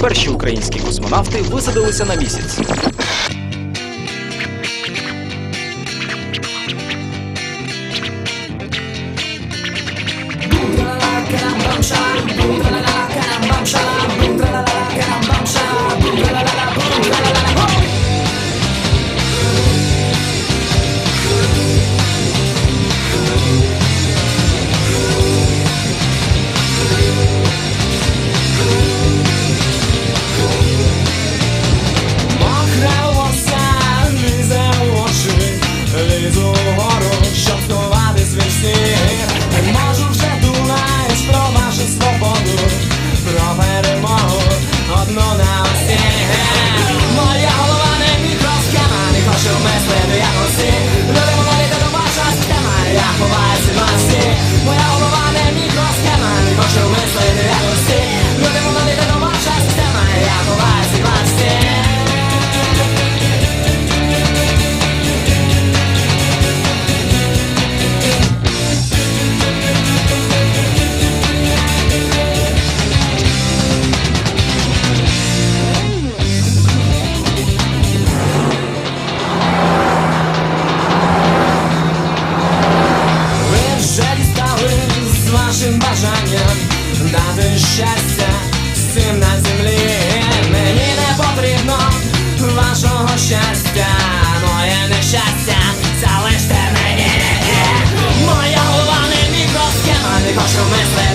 Перші українські космонавти висадилися на місяць. і щастя всім на землі. Мені не потрібно вашого щастя, моє нещастя, залиште мені. Моя голова не мікросхема, не хочу мислити.